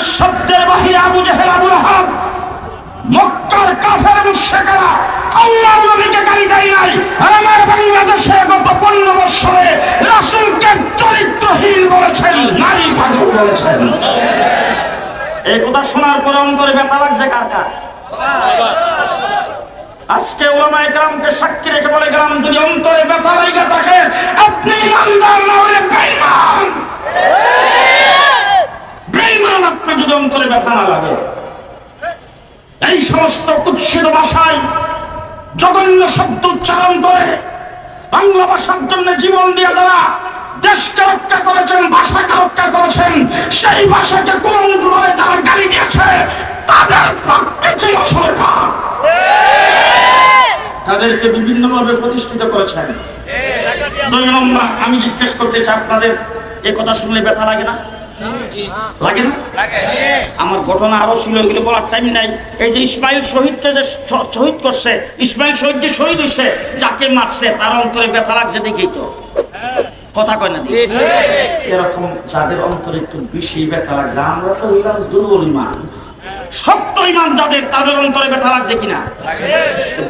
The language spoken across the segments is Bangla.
আল্লাহ শব্দের বাহিরে আবু জেহেল আবুল আহাব মক্কার কাফের মুশরিকরা আল্লাহর নবীকে গালি দেয় নাই। আমার বাংলাদেশে গত পনেরো বছরে রাসূলকে চরিত্রহীন বলেছেন, নারী পাগল বলেছেন। এই কথা শোনার পরে অন্তরে ব্যথা লাগছে কার কার? আজকে ওলামা একরামকে সাক্ষী রেখে বলে গেলাম, যদি অন্তরে ব্যথা লাগা থাকে, আপনি ইমানদার না ব্যথা না লাগে। এই সমস্ত কুৎসিত ভাষায় জঘন্য শব্দ উচ্চারণ করে বাংলা ভাষার জন্য জীবন দিয়ে যারা দেশকে রক্ষা করেছেন, ভাষাকে রক্ষা করেছেন, সেই ভাষাকে কোন ভাবে যারা গালি দিয়েছে, তাদের পক্ষে ছিল সরকার। তাদেরকে বিভিন্নভাবে প্রতিষ্ঠিত করেছেন। দুই নম্বর, আমি জিজ্ঞেস করতে চাই, আপনাদের এই কথা শুনলে ব্যথা লাগে না? লাগে না? আমার ঘটনা আরও ছিল এগুলো বলার টাইম নাই। এই যে ইসমাইল শহীদকে যে শহীদ করছে ইসমাইল শহীদ যে শহীদ হয়েছে যাকে মারছে তার অন্তরে ব্যথা লাগছে দেখেই তো। কথা কয় না। এরকম যাদের অন্তরে একটু বেশি ব্যথা লাগছে আমরা তো হইলাম দুর্বল ইমান। শক্ত ইমান যাদের তাদের অন্তরে ব্যথা লাগছে কিনা?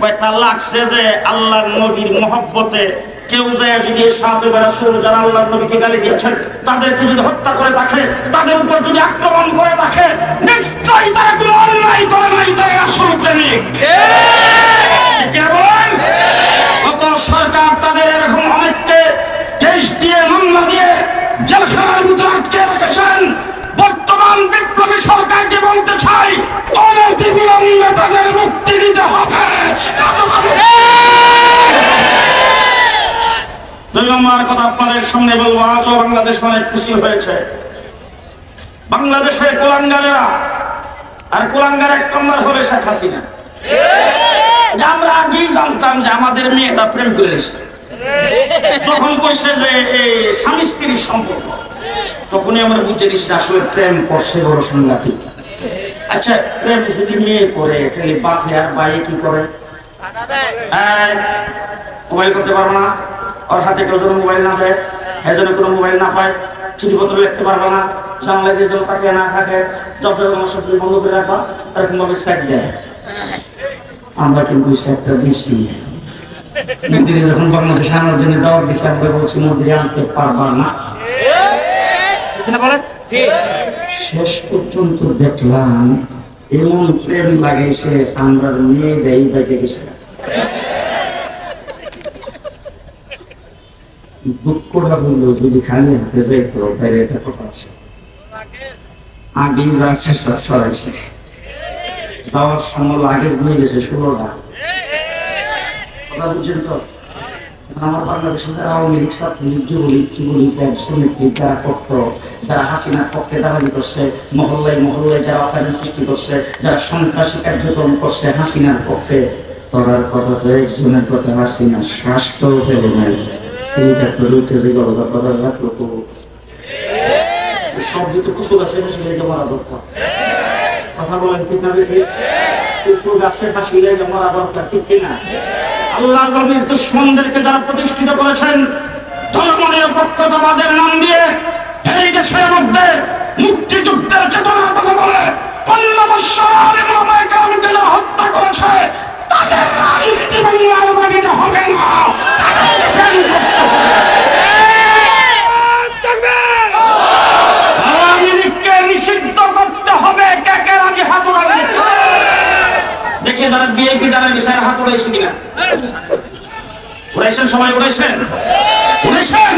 ব্যথা লাগছে যে আল্লাহর নবীর মহব্বতে কেউ যায় যদি সাথে রাসূল যারা আল্লাহর নবীকে গালি দিয়েছেন, তাদেরকে যদি হত্যা করে থাকে তাদের উপর যদি আক্রমণ করে থাকে নিশ্চয়ই তারা কোনো অন্যায় করে নাই তারা রাসূল প্রেমিক নম্বর কথা আপনাদের সামনে বলব আজও বাংলাদেশ অনেক খুশি হয়েছে। বাংলাদেশের কুলাঙ্গারেরা আর কুলাঙ্গার এক নম্বর হবে শেখ হাসিনা। আমরা আগেই জানতাম যে আমাদের মেয়েটা প্রেম করেছে যখন কইছে যে এই স্বামী স্ত্রীর সম্পর্ক তখনই আমরা বুঝে নিচ্ছি আসলে প্রেম করছে বড় সাংঘাতিক। আচ্ছা প্রেম যদি মেয়ে করে তাহলে বাপে আর বাইয়ে কি করে? এই, মোবাইল করতে পারব না? ওর হাতে কেউ যেন মোবাইল না দেয় হ্যাঁ যেন কোনো মোবাইল না পায় চিঠিপত্র লিখতে পারবে না জানলা দিয়ে যেন তাকে না থাকে যত সব বন্ধ করে রাখবা এরকম ভাবে সাইড দেয়। আমরা কিন্তু একটা বেশি। মোদিরে যখন বাংলাদেশে আনার জন্য দাওয়াত দিচ্ছে আমরা বলছি মোদিরে আনতে পারবা না। বলেন। শেষ পর্যন্ত দেখলাম এমন প্রেম লাগাইছে আমরা মেয়ে দেয় গেছে দুঃখটা যদি খালি হাতে যাইতো তাহলে এটা আছে। আছে সব সরাইছে। যাওয়ার সময় নিয়ে গেছে ষোলোটা। কথা বুঝছেন তো? আমার বাংলাদেশে যারা আওয়ামী লীগ যুবলীগ যুবলীগ যারা করতো যারা হাসিনার পক্ষে দাবাজি করছে, মহল্লায় মহল্লায় যারা অকাজন সৃষ্টি করছে, যারা সন্ত্রাসী কার্যক্রম করছে হাসিনার পক্ষে, তোরার কথা তো একজনের কথা হাসিনা স্বাস্থ্য ফেলে নাই। এইটা তো রুটে যে গল্প কথা রাখল তো সব দিতে কুসুল আছে লেগে মারা দরকার কথা বলেন ঠিক না ঠিক কুসুল গাছে হাসি লেগে মারা দরকার ঠিক কিনা আল্লাহ নবীর দুশ্মনদেরকে যারা প্রতিষ্ঠিত করেছেন ধর্ম নিরপেক্ষতাবাদের নাম দিয়ে এই দেশের মধ্যে বিএপি দ্বারা বিষয়ের হাত উড়াইছে কিনা? উড়াইছেন সবাই, উড়াইছেন? উড়াইছেন?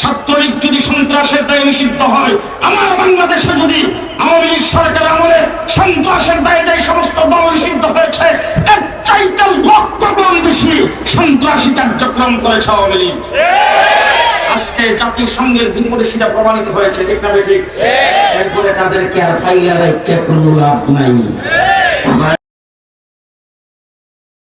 ছাত্রলীগ যদি সন্ত্রাসের দায়ে নিষিদ্ধ হয়, আমার বাংলাদেশে যদি আওয়ামী লীগ সরকার আমলে সন্ত্রাসের দায়ে যে সমস্ত দল নিষিদ্ধ হয়েছে, এর চাইতে লক্ষ গুণ বেশি সন্ত্রাসী কার্যক্রম করেছে আওয়ামী লীগ। আজকে জাতিসংঘের বিপরীতে সেটা প্রমাণিত হয়েছে, ঠিক না ঠিক? এরপরে তাদেরকে আর ফাইলা রাখতে কোনো লাভ নাই।